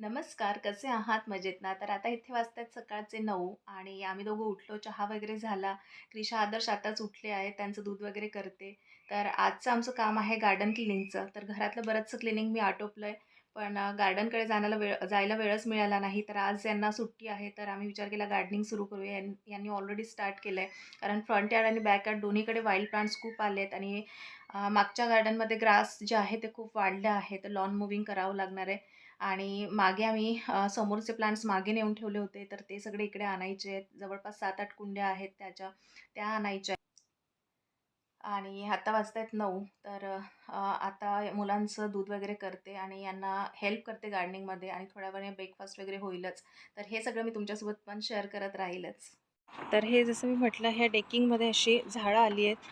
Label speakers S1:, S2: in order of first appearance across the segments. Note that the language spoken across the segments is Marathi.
S1: नमस्कार कसे आहात? मजेत ना? तर आता इथे वाजतात सकाळचे नऊ आणि आम्ही दोघं उठलो. चहा वगैरे झाला. क्रिशा आदर्श आताच उठले आहे त्यांचं दूध वगैरे करते. तर आजचं आमचं काम आहे गार्डन क्लिनिंगचं तर घरातलं बरंचसं क्लिनिंग मी आटोपलं आहे पण गार्डनकडे जाण्याला वेळ जायला वेळच मिळाला नाही. तर आज यांना सुट्टी आहे तर आम्ही विचार केला गार्डनिंग सुरू करूया. यां- यांनी ऑलरेडी स्टार्ट केलं आहे कारण फ्रंट यार्ड आणि बॅक यार्ड दोन्हीकडे वाईल्ड प्लांट्स खूप आले आहेत आणि मागच्या गार्डनमध्ये ग्रास जे आहे ते खूप वाढले आहे. तर लॉन मुव्हिंग करावं लागणार आहे. आणि मागे आम्ही समोरचे प्लांट्स मागे नेऊन ठेवले होते. तर ते सगळे इकडे आणायचे आहेत. जवळपास सात आठ कुंड्या आहेत त्याच्या त्या आणायच्या आहेत. आणि आता वाजतायत नऊ. तर आता मुलांचं दूध वगैरे करते आणि यांना हेल्प करते गार्डनिंगमध्ये आणि थोड्या वेळाने ब्रेकफास्ट वगैरे होईलच. तर हे सगळं मी तुमच्यासोबत पण शेअर करत राहीलच.
S2: तर हे जसं मी म्हटलं ह्या डेकिंगमध्ये अशी झाडं आली आहेत.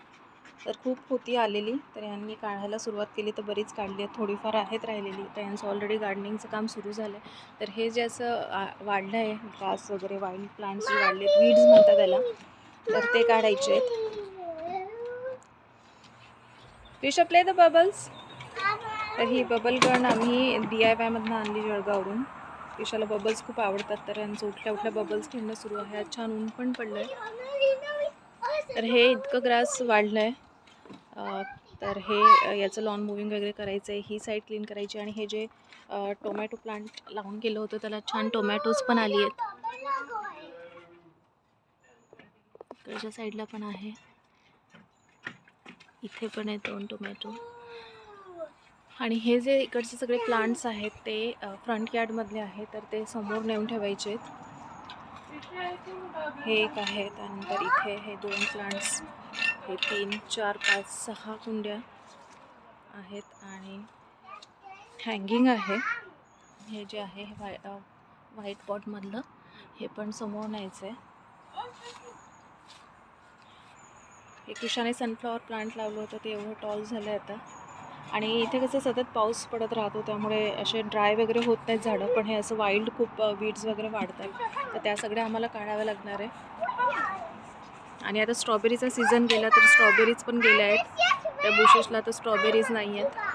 S2: तर खूप होती आलेली. तर यांनी काढायला सुरुवात केली तर बरीच काढली आहेत. थोडीफार आहेत राहिलेली. तर यांचं ऑलरेडी गार्डनिंगचं काम सुरू झालं आहे तर हे जे असं वाढलं आहे ग्रास वगैरे वाईल्ड प्लांट्स जे वाढले आहेत वीड्स म्हणतात त्याला तर ते काढायचे आहेत. विश प्ले द बबल्स तर ही बबल गण आम्ही डी आय वायमधनं आणली जळगावरून विशाला बबल्स खूप आवडतात तर यांचं उठल्या उठल्या बबल्स खेळणं सुरू आहे. आज छान ऊन पण पडलं आहे तर हे इतकं ग्रास वाढलं आहे तर हे याचं लॉन मुव्हिंग वगैरे करायचं आहे ही साईड क्लीन करायची आणि हे जे टोमॅटो प्लांट लावून गेलं होतं त्याला छान टोमॅटोज पण आली आहेत. इकडच्या साईडला पण आहे. इथे पण आहे दोन टोमॅटो आणि हे जे इकडचे सगळे प्लांट्स आहेत ते फ्रंट यार्डमधले आहेत तर ते समोर नेऊन ठेवायचे आहेत. हे एक आहे त्यानंतर इथे हे दोन प्लांट्स हे तीन चार पाच सहा कुंड्या आहेत आणि हँगिंग आहे. हे जे आहे हे व्हाय व्हाईट पॉटमधलं हे पण समोर न्यायचं आहे हे सनफ्लॉवर प्लांट लावलं होतं ते एवढं टॉल झालं आहे आता. आणि इथे कसं सतत पाऊस पडत राहतो त्यामुळे असे ड्राय वगैरे होत नाहीत झाडं पण हे असं वाईल्ड खूप वीड्स वगैरे वाढत आहेत तर त्या सगळ्या आम्हाला काढाव्या लागणार आहे. आणि आता स्ट्रॉबेरीचा सीझन गेला तर स्ट्रॉबेरीज पण गेल्या आहेत. त्या बुशेसला तर स्ट्रॉबेरीज नाही आहेत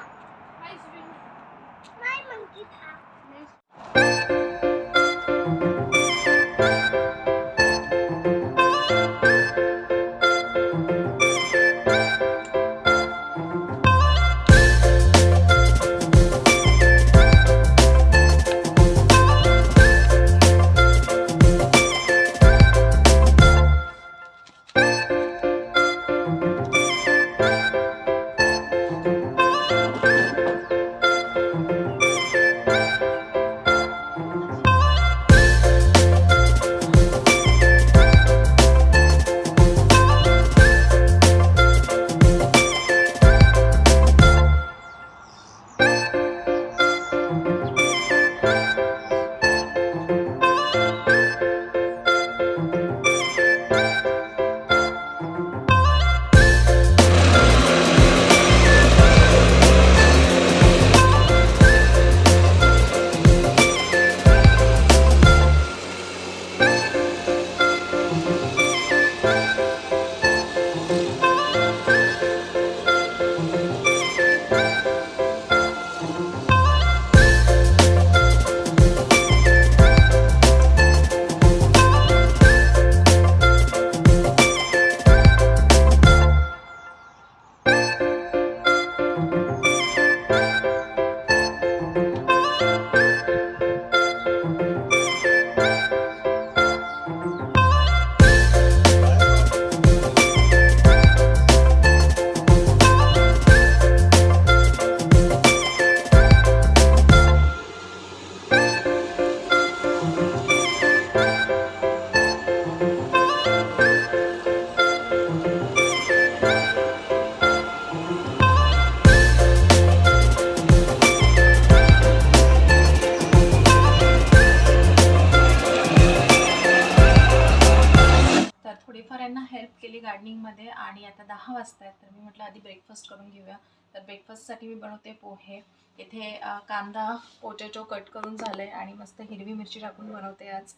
S2: दहा वाजता आहेत तर मी म्हटलं आधी ब्रेकफास्ट करून घेऊया. तर ब्रेकफास्टसाठी मी बनवते पोहे. इथे कांदा पोटॅटो कट करून झालं आहे आणि मस्त हिरवी मिरची टाकून बनवते आज.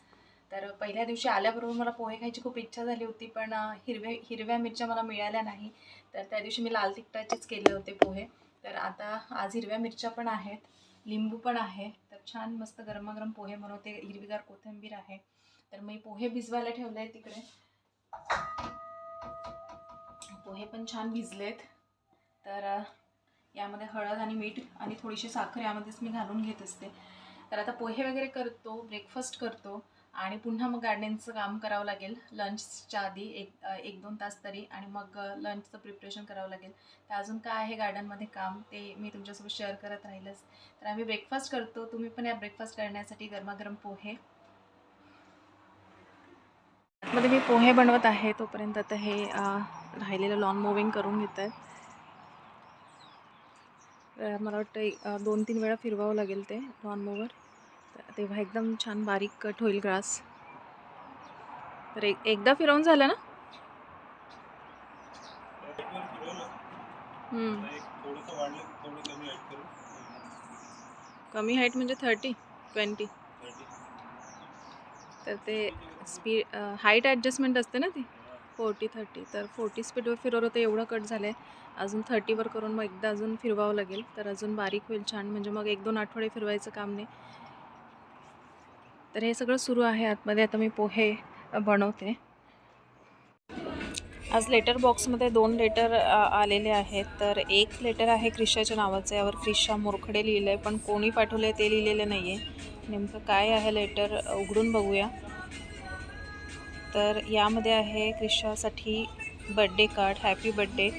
S2: तर पहिल्या दिवशी आल्याबरोबर मला पोहे खायची खूप इच्छा झाली होती पण हिरव्या हिरव्या मिरच्या मला मिळाल्या नाही. तर त्या दिवशी मी लाल तिखटाचेच केले होते पोहे. तर आता आज हिरव्या मिरच्या पण आहेत लिंबू पण आहे. तर छान मस्त गरमागरम पोहे बनवते. हिरवीगार कोथिंबीर आहे. तर मी पोहे भिजवायला ठेवले आहे तिकडे. पोहे पण छान भिजलेत. तर यामध्ये हळद आणि मीठ आणि थोडीशी साखर यामध्येच मी घालून घेत असते. तर आता पोहे वगैरे करतो ब्रेकफास्ट करतो आणि पुन्हा मग गार्डनचं काम करावं लागेल. लंचच्या आधी एक एक दोन तास तरी आणि मग लंचचं प्रिपरेशन करावं लागेल. तर अजून काय आहे गार्डनमध्ये काम ते मी तुमच्यासोबत शेअर करत राहीलच. तर आम्ही ब्रेकफास्ट करतो. तुम्ही पण या ब्रेकफास्ट करण्यासाठी गरमागरम पोहे. मध्ये मी पोहे बनवत आहे तोपर्यंत आता हे राहिलेलं लॉन मुव्हिंग करून घेत आहेत. तर मला वाटतं दोन तीन वेळा फिरवावं लागेल ते लॉन मोवर तेव्हा एकदम छान बारीक कट होईल ग्रास तर एक एकदा फिरवून झालं ना?
S3: कमी
S2: कमी हाईट म्हणजे थर्टी ट्वेंटी तर ते स्पीड हाईट ॲडजस्टमेंट असते ना ती? Forty thirty. तर फोर्टी स्पीडवर फिरवलं तर एवढं कट झालं आहे अजून थर्टीवर करून मग एकदा अजून फिरवावं लागेल. तर अजून बारीक होईल छान. म्हणजे मग एक दोन आठवडे फिरवायचं काम नाही. तर हे सगळं सुरू आहे आतमध्ये. आता मी पोहे बनवते. आज लेटर बॉक्समध्ये दोन लेटर आलेले आहेत. तर एक लेटर आहे क्रिशाच्या नावाचं. यावर क्रिशा मोरखडे लिहिलं आहे पण कोणी पाठवलं आहे ते लिहिलेलं नाही आहे नेमकं काय आहे लेटर उघडून बघूया. तर यामध्ये आहे क्रिशासाठी बड्डे कार्ड हॅपी बड्डे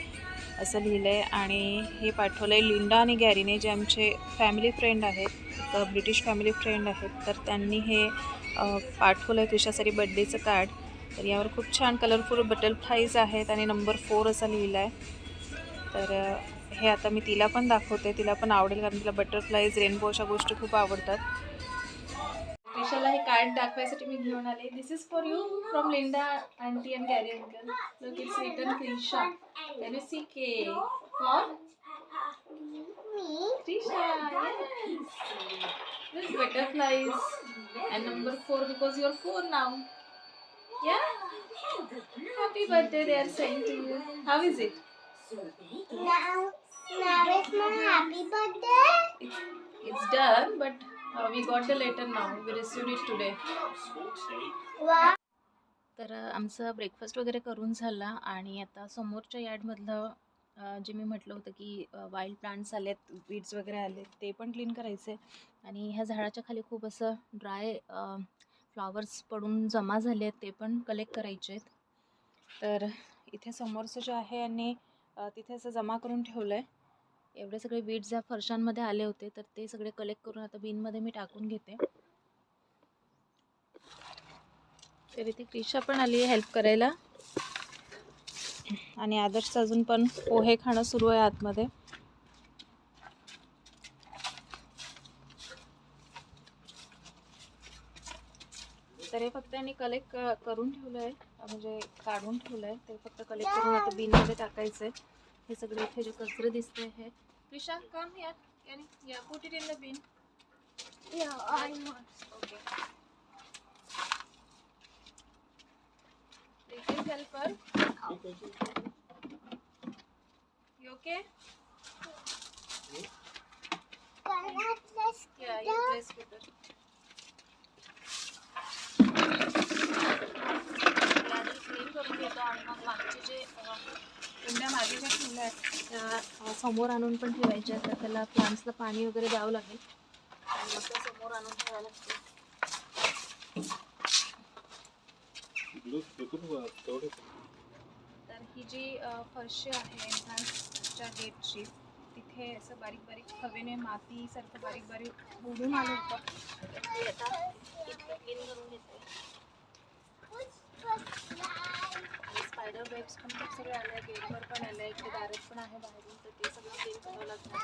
S2: असं लिहिलं आहे आणि हे पाठवलं आहे लिंडा आणि गॅरीने जे आमचे फॅमिली फ्रेंड आहेत ब्रिटिश फॅमिली फ्रेंड आहेत. तर त्यांनी हे पाठवलं आहे क्रिशासाठी बड्डेचं कार्ड तर यावर खूप छान कलरफुल बटरफ्लाईज आहेत आणि नंबर फोर असा लिहिला आहे तर हे आता मी तिला पण दाखवते. तिला पण आवडेल कारण तिला बटरफ्लाईज रेनबो अशा गोष्टी खूप आवडतात. क्रिशाला हे कार्ड दाखवायसाठी मी घेऊन आले this is for you from Linda aunty and Gary uncle look it's return Krisha can you see K for Trisha, yes. This butterflies and number four because you're four now. Yeah. Happy birthday, they are saying to you. How is it?
S4: Now, now it's my happy birthday.
S2: It's, it's done, but uh, it today.
S4: Wow.
S1: तर अ, आमचं ब्रेकफास्ट वगैरे करून झाला आणि आता समोरच्या यार्डमधलं अ, जे मी म्हटलं होतं की वाईल्ड प्लांट्स आलेत वीड्स वगैरे आलेत ते पण क्लीन करायचे आणि ह्या झाडाच्या खाली खूप असं ड्राय फ्लॉवर्स पडून जमा झाले आहेत ते पण कलेक्ट करायचे आहेत तर इथे समोरचं जे आहे यांनी अ, तिथे असं जमा करून ठेवलं आहे एवढे सगळे वीड्स या फरशांमध्ये आले होते तर ते सगळे कलेक्ट करून आता बिनमध्ये मी टाकून घेते. तर इथे क्रिशा पण आली आहे हेल्प करायला. आणि आदर्श अजून पण पोहे खाणं सुरू आहे आतमध्ये. तर हे फक्त यांनी कलेक्ट करून ठेवलं आहे म्हणजे काढून ठेवलं आहे ते फक्त कलेक्ट करून आता बिनमध्ये टाकायचं आहे हे सगळे इथे जे कचरे दिसते हे क्रिशा कम या या put it in the bin
S4: No, almost.
S1: Okay Please help her. You okay?
S4: Can I just
S1: Yeah, you place scooter. Clean करून घेतो आणि मग मागचे जे अ, कुंड्या मागे ज्या ठेवल्या आहेत. समोर आणून पण ठेवायच्या तर त्याला प्लांट्सला पाणी वगैरे द्यावं लागेल. समोर आणून ठेवायला लागते तर ही जी फरशी आहे एन्ट्रन्सच्या गेटची तिथे असं बारीक बारीक हवेने मातीसारखं बारीक बारीक बुडून आलं होतं. ते आता क्लीन करून घेते स्पायडर वेब्स पण खूप सगळे आले गेटवर पण आले आहे इकडे दारात पण आहे बाहेरून तर ते सगळं करावं लागतं.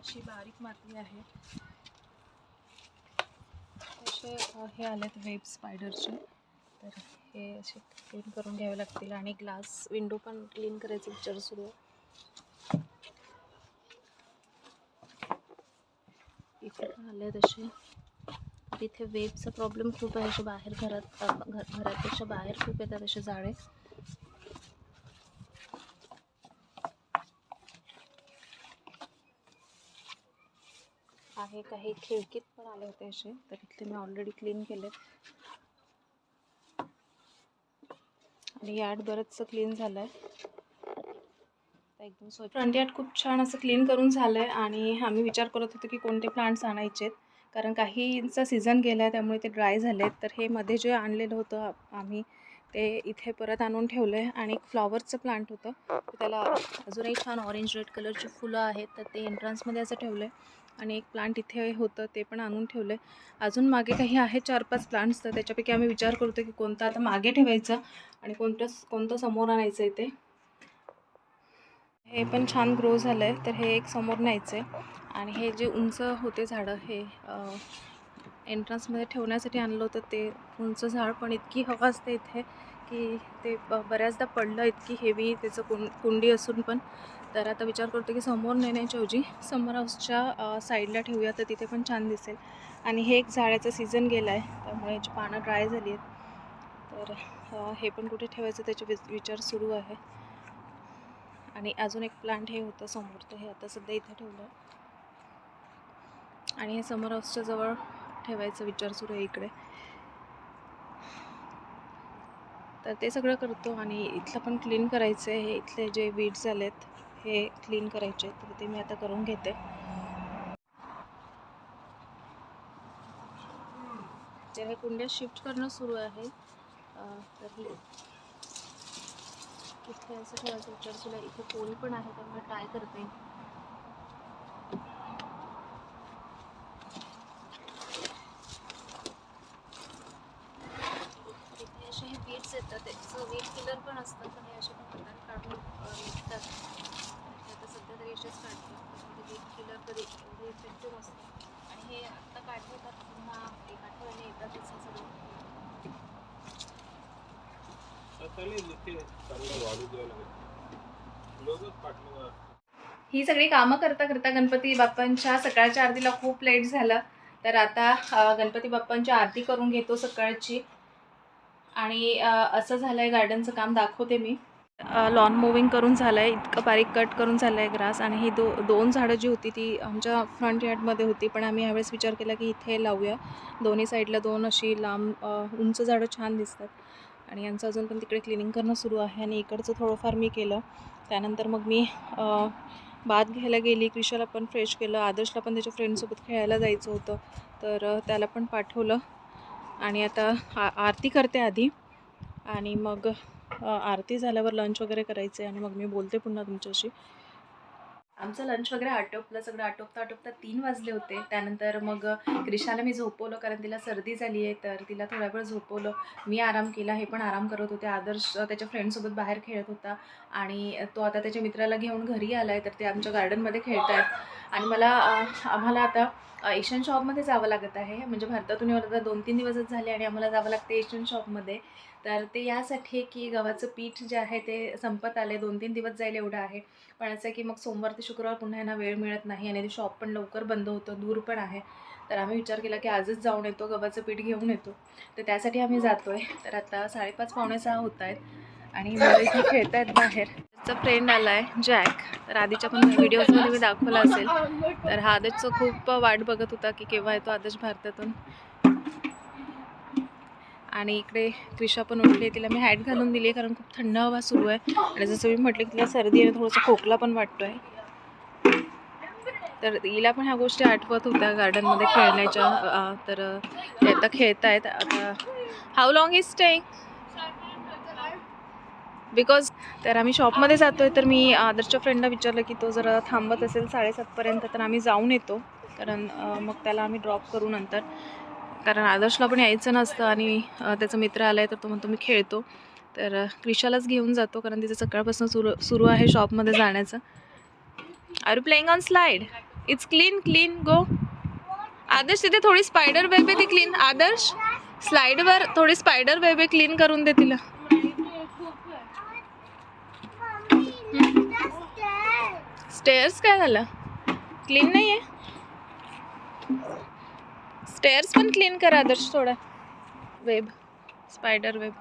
S1: अशी बारीक माती आहे.
S5: असे अ, हे आलेत वेब स्पायडरचे. तर हे असे क्लीन करून घ्यावे लागतील. आणि ग्लास विंडो पण क्लीन करायचं विचार सुरू. आहे इथे पण आले तसे तिथे वेबचा प्रॉब्लेम खूप आहे. असे बाहेर घरात अ, घरापेक्षा बाहेर खूप येतात असे जाळे आहे काही खिडकीत पण आले होते असे तर इथले मी ऑलरेडी क्लीन केलेत. आणि यार्ड बरंचसं क्लीन झालं आहे एकदम स्वच्छ फ्रंट यार्ड खूप छान असं क्लीन करून झालं आहे आणि आम्ही विचार करत होतो की कोणते प्लांट्स आणायचेत. कारण काहींचा सीझन गेला आहे त्यामुळे ते ड्राय झाले तर हे मध्ये जे आणलेलं होतं आम्ही ते इथे परत आणून ठेवलं आहे आणि एक फ्लॉवरचं प्लांट होतं. त्याला अजूनही छान ऑरेंज रेड कलरची फुलं आहेत. तर ते एंट्रन्समध्ये असं ठेवलं आहे आणि एक प्लांट इथे होतं ते पण आणून ठेवलं आहे अजून मागे काही आहे चार पाच प्लांट्स तर त्याच्यापैकी आम्ही विचार करतो की कोणता आता मागे ठेवायचा आणि कोणतं कोणतं समोर आणायचं आहे ते. हे पण छान ग्रो झालं आहे तर हे एक समोर न्यायचं आहे आणि हे जे उंच होते झाडं हे एंट्रन्समध्ये ठेवण्यासाठी आणलं होतं ते उंच झाड पण इतकी हवा असते इथे की ते ब बऱ्याचदा पडलं इतकी हेवी त्याचं कुं कुंडी असून पण. तर आता विचार करतो की समोर नेण्याच्याऐवजी समर हाऊसच्या साईडला ठेवूया तर तिथे पण छान दिसेल. आणि हे एक झाडाचा सीझन गेला आहे त्यामुळे याची पानं ड्राय झाली आहेत. तर हे पण कुठे ठेवायचं त्याचे विचार सुरू आहे. आणि अजून एक प्लांट हे होतं समोर तर हे आता सध्या इथे ठेवलं आहे. आणि हे समर हाऊसच्या जवळ ठेवायचा विचार सुरू आहे इकडे. तर ते सगळं करतो आणि इथलं पण क्लीन करायचं आहे. हे इथले जे वीड्स आहेत हे क्लीन करायचे तर ते मी आता करून घेते. तर हे कुंड्या शिफ्ट करणं सुरू आहे तर इथे असं ठेवायचं विचार तुला इथे पोळी पण आहे तर मी ट्राय करते इथे असे हे बीट्स येतात त्याचं वीट किलर पण असतं पण हे असे पण हाताने काढून अं, निघतात ते आता सध्या तरी असेच काढते त्यामध्ये वीट किलर कधी एवढे इफेक्टिव्ह असतं आणि हे आत्ता काढले तर पुन्हा एक आठवड्याने येतातच हे सगळं
S3: चालेल ते चांगलं वाढू द्यायला लागेल लोकच पाठवणार
S2: ही सगळी कामं करता करता गणपती बाप्पांच्या सकाळच्या आरतीला खूप लेट झालं. तर आता गणपती बाप्पांची आरती करून घेतो सकाळची. आणि असं झालं आहे गार्डनचं काम दाखवते मी. लॉन मुव्हिंग करून झालं आहे इतकं बारीक कट करून झालं आहे ग्रास आणि ही दो दोन झाडं जी होती ती आमच्या फ्रंट यार्डमध्ये होती. पण आम्ही यावेळेस विचार केला की इथे लावूया. दोन्ही साईडला दोन अशी लांब उंच झाडं छान दिसतात. आणि यांचं अजून पण तिकडे क्लिनिंग करणं सुरू आहे आणि इकडचं थोडंफार मी केलं. त्यानंतर मग मी बाद घ्यायला गेली क्रिशाला पण फ्रेश केलं आदर्शला पण त्याच्या फ्रेंडसोबत खेळायला जायचं होतं. तर त्याला पण पाठवलं. आणि आता आ आरती करते आधी. आणि मग आरती झाल्यावर लंच वगैरे करायचं आहे आणि मग मी बोलते पुन्हा तुमच्याशी. आमचं लंच वगैरे आटोपलं सगळं आटोपता आटोपता तीन वाजले होते. त्यानंतर मग क्रिशाला मी झोपवलं कारण तिला सर्दी झाली आहे तर तिला थोडा वेळ झोपवलं. मी आराम केला हे पण आराम करत होते. आदर्श त्याच्या फ्रेंडसोबत बाहेर खेळत होता. आणि तो आता त्याच्या मित्राला घेऊन घरी आला आहे तर ते आमच्या गार्डनमध्ये खेळत आहेत आणि मला आम्हाला आता एशियन शॉपमध्ये जावं लागत आहे. म्हणजे भारतातून येऊन आता दोन तीन दिवसच झाले आणि आम्हाला जावं लागते एशियन शॉपमध्ये तर ते यासाठी की गव्हाचं पीठ जे आहे ते संपत आले दोन तीन दिवस जाईल एवढं आहे. पण असं आहे की मग सोमवार ते शुक्रवार पुन्हा यांना वेळ मिळत नाही आणि ते शॉप पण लवकर बंद होतं दूर पण आहे. तर आम्ही विचार केला की आजच जाऊन येतो गव्हाचं पीठ घेऊन येतो. तर त्यासाठी आम्ही जातो आहे तर आता साडेपाच पावणे सहा होत आहेत आणि मुलं खेळत आहेत बाहेर. त्याचा फ्रेंड आला आहे जॅक तर आधीच्या पण व्हिडिओजमध्ये मी दाखवला असेल. तर हा आदर्शचं खूप वाट बघत होता की केव्हा येतो आदर्श भारतातून. आणि इकडे त्रिशा पण उठली तिला मी हॅट घालून दिली आहे कारण खूप थंड हवा सुरू आहे. आणि जसं मी म्हटलं की तिला सर्दी आणि थोडंसं खोकला पण वाटतो आहे तर हिला पण ह्या गोष्टी आठवत होत्या गार्डनमध्ये खेळण्याच्या. तर ते आता खेळत आहेत आता how long is staying because तर आम्ही शॉपमध्ये जातो आहे तर मी आदर्शच्या फ्रेंडला विचारलं की तो जरा थांबत असेल साडेसातपर्यंत तर आम्ही जाऊन येतो. कारण मग त्याला आम्ही ड्रॉप करू नंतर. कारण आदर्शला पण यायचं नसतं आणि त्याचा मित्र आला आहे तर तो म्हणतो मी खेळतो. तर क्रिशालाच घेऊन जातो कारण तिचं सकाळपासून सुरू सुरू आहे शॉपमध्ये जाण्याचं. Are you playing on slide it's clean clean go Adarsh तिथे थोडी स्पायडर वेब आहे ती क्लीन आदर्श स्लाइडवर थोडी स्पायडर वेब आहे क्लीन करून दे तिला. स्टेअर्स काय झालं? क्लीन नाही आहे स्टेअर्स पण क्लीन कर आदर्श थोडा. वेब स्पायडर वेब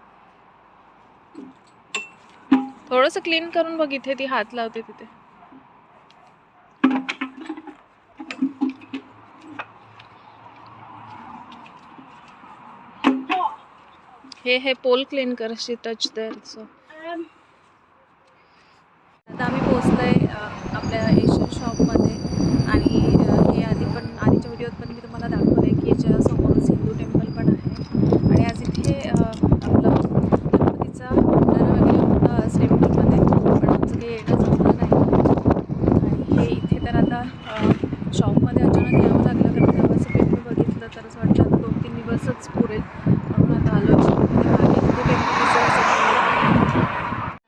S2: थोडंसं क्लीन करून बघ इथे ती हात लावते तिथे. हे हे पोल क्लीन कर शी टच देर सो आता आम्ही पोहोचलोय आपल्या एशियन शॉपमध्ये आणि हे आधी पण आधीच्या व्हिडिओत पण मी तुम्हाला दाखवलं आहे की याच्या समोरच हिंदू टेम्पल पण आहे आणि आज इथे अ, आपलं गणपतीचा भंडारा वगैरे होता आज टेम्पलमध्ये पण आमचं काही येणं जमलं नाही आणि हे इथे तर आता अ, शॉपमध्ये अचानक यावं लागलं कारण तेव्हाचं पेट मी बघितलं तर असं वाटलं आता दोन तीन दिवसच पुरेल म्हणून आता आलो शॉपमध्ये आणि हिंदू टेम्पल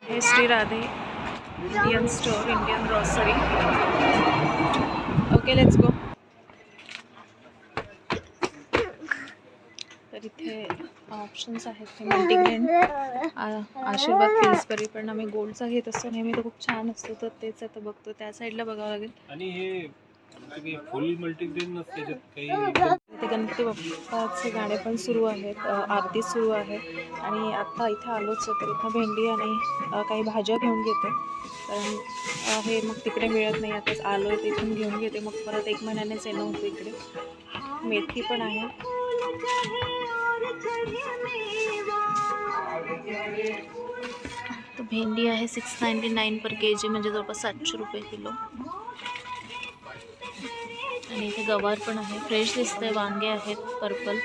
S2: हे Shri Radhe Indian store Indian grocery okay let's go तर इथे ऑप्शन्स आहेत ते मल्टीग्रेन आशीर्वाद पिल्सबरी पण आम्ही गोल्डचा घेत असतो. नेहमी तो खूप छान असतो तर तेच आता बघतो. त्या साईडला बघावं लागेल.
S3: आणि हे फुल मल्टीग्रेन नसते काही
S2: ते गणपती बाप्पाचे गाणे पण सुरू आहेत आरती सुरू आहे. आणि आत्ता इथे आलोच तर इथं भेंडी आणि काही भाज्या घेऊन घेते. कारण हे मग तिकडे मिळत नाही आताच आलो आहे तिथून घेऊन घेते. मग परत एक महिन्यानेच येणं होतं इकडे. मेथी पण आहे. तर भेंडी आहे six ninety nine per K G म्हणजे जवळपास सातशे रुपये किलो. आणि इथे गवार पण आहे. फ्रेश दिसतंय. वांगे आहेत. पर्पल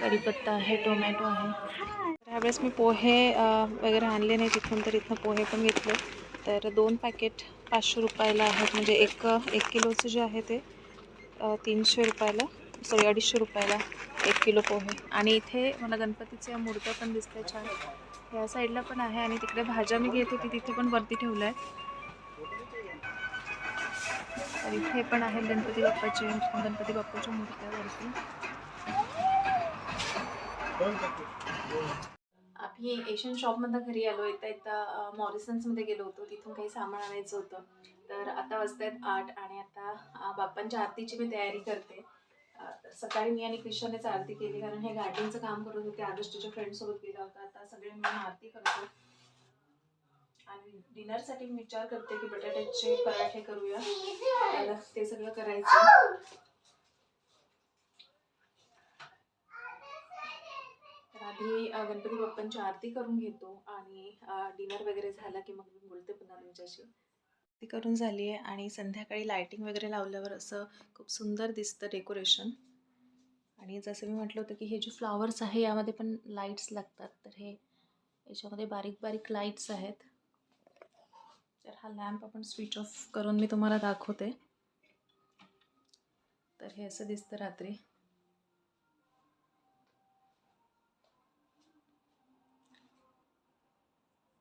S2: कढीपत्ता आहे. टोमॅटो आहे. त्यावेळेस ह्यावेळेस मी पोहे वगैरे आणले नाही तिथून तर इथनं पोहे पण घेतले. तर दोन पॅकेट पाचशे रुपयाला आहेत. म्हणजे एक एक किलोचं जे आहे ते तीनशे रुपयाला सॉरी अडीचशे रुपयाला एक किलो पोहे. आणि इथे मला गणपतीच्या मूर्त्या पण दिसते छान. ह्या साईडला पण आहे आणि तिकडे भाज्या मी घेत होती. तिथे पण वरती ठेवलं आहे तर इथे पण आहे गणपती बाप्पाचे गणपती बाप्पाच्या मूर्त्या वरती आम्ही एशियन शॉपमधनं घरी आलो. येता येता मॉरिसन्समध्ये गेलो होतो. तिथून काही सामान आणायचं होतं. तर आता वाजतायत आठ आणि आता बाप्पांच्या आरतीची मी तयारी करते. सकाळी मी आणि क्रिशानेच आरती केली. कारण हे गार्डनचं काम करत होते. आदर्शच्या फ्रेंडसोबत गेला होता. आता सगळे मिळून आरती करतो आणि डिनरसाठी मी विचार करते की बटाट्याचे पराठे करूया. ते सगळं करायचं. तर आधी गणपती बाप्पांची आरती करून घेतो आणि डिनर वगैरे झाला की मग मी बोलते पुन्हा तुमच्याशी. आरती करून झाली आहे आणि संध्याकाळी लायटिंग वगैरे लावल्यावर असं खूप सुंदर दिसतं डेकोरेशन आणि जसं मी म्हटलं होतं की हे जे फ्लॉवर्स आहे यामध्ये पण लाईट्स लागतात. तर हे याच्यामध्ये बारीक बारीक लाईट्स आहेत. तर हा लॅम्प आपण स्विच ऑफ करून मी तुम्हाला दाखवते. तर हे असं दिसतं रात्री.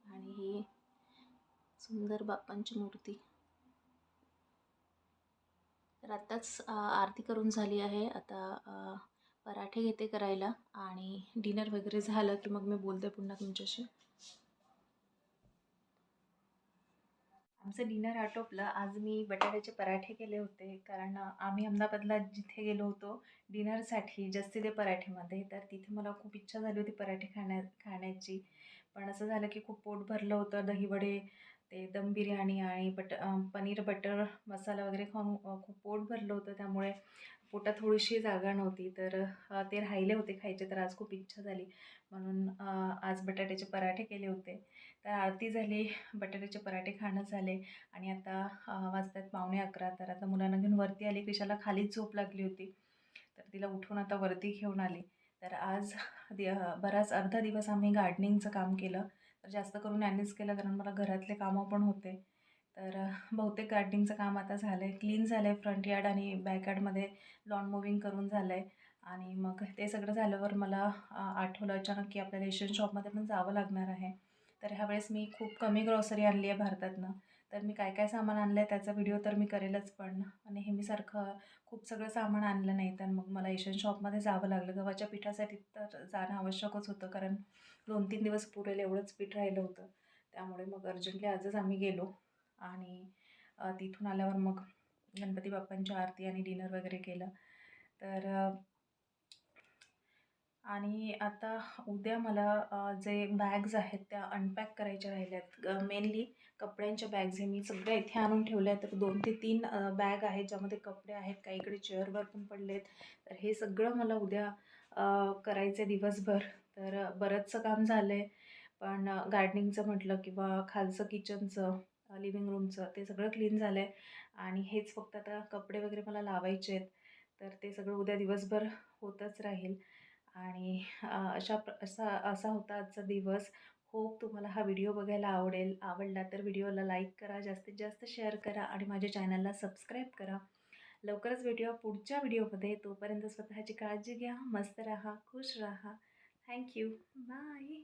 S2: आणि ही सुंदर बाप्पांची मूर्ती. तर आत्ताच आरती करून झाली आहे. आता पराठे घेते करायला आणि डिनर वगैरे झालं की मग मी बोलते पुन्हा तुमच्याशी. आमचं डिनर आटोपलं. आज मी बटाट्याचे पराठे केले होते. कारण आम्ही अहमदाबादला जिथे गेलो होतो डिनरसाठी जस्ती ते पराठेमध्ये. तर तिथे मला खूप इच्छा झाली होती पराठे खाण्या खाण्याची. पण असं झालं की खूप पोट भरलं होतं. दहीवडे ते दम बिर्याणी आणि बट पनीर बटर मसाला वगैरे खाऊन खूप पोट भरलं होतं. त्यामुळे पोटात थोडीशी जागा नव्हती. तर ते राहिले होते खायचे. तर आज खूप इच्छा झाली. म्हणून आज बटाट्याचे पराठे केले होते. तर आरती झाली बटाट्याचे पराठे खाणं झाले आणि आता वाजतात पावणे अकरा तर आता मुलांना घेऊन वरती आली क्रिशाला खालीच झोप लागली होती. तर तिला उठून आता वरती घेऊन आली. तर आज दि बराच अर्धा दिवस आम्ही गार्डनिंगचं काम केलं. तर जास्त करून यांनीच केलं कारण मला घरातले कामं पण होते. तर बहुतेक गार्डनिंगचं काम आता झालं आहे क्लीन झालं आहे फ्रंट यार्ड आणि बॅक यार्डमध्ये लॉन मुव्हिंग करून झालं आहे आणि मग ते सगळं झाल्यावर मला आठवलं अचानक की आपल्याला एशियन शॉपमध्ये पण जावं लागणार आहे. तर ह्यावेळेस मी खूप कमी ग्रॉसरी आणली आहे भारतातनं. तर मी काय काय सामान आणलं आहे त्याचा व्हिडिओ तर मी करेलच पण. नेहमीसारखं खूप सगळं सामान आणलं नाही तर मग मला एशियन शॉपमध्ये जावं लागलं. गव्हाच्या पिठासाठी तर जाणं आवश्यकच होतं कारण दोन तीन दिवस पुरेल एवढंच पीठ राहिलं होतं. त्यामुळे मग अर्जंटली आजच आम्ही गेलो. आणि तिथून आल्यावर मग गणपती बाप्पांची आरती आणि डिनर वगैरे केलं. तर आणि आता उद्या मला जे बॅग्स आहेत त्या अनपॅक करायच्या राहिल्या आहेत मेनली कपड्यांच्या बॅग्स हे मी सगळ्या इथे आणून ठेवल्या आहेत. तर दोन ते तीन बॅग आहेत ज्यामध्ये कपडे आहेत काही इकडे चेअरवर पण पडले आहेत तर हे सगळं मला उद्या करायचं आहे दिवसभर. तर बरंचसं काम झालं आहे पण गार्डनिंगचं म्हटलं किंवा खालचं किचनचं लिव्हिंग रूमचं ते सगळं क्लीन झालं आहे आणि हेच फक्त आता कपडे वगैरे मला लावायचे आहेत तर ते सगळं उद्या दिवसभर होतच राहील. आणि अशा प्र असा असा होता आजचा दिवस. होप तुम्हाला हा व्हिडिओ बघायला आवडेल. आवडला तर व्हिडिओला लाईक करा जास्तीत जास्त शेअर करा आणि माझ्या चॅनलला सबस्क्राईब करा. लवकरच भेटूया पुढच्या व्हिडिओमध्ये. तोपर्यंत स्वतःची काळजी घ्या मस्त राहा खुश राहा. Thank you bye.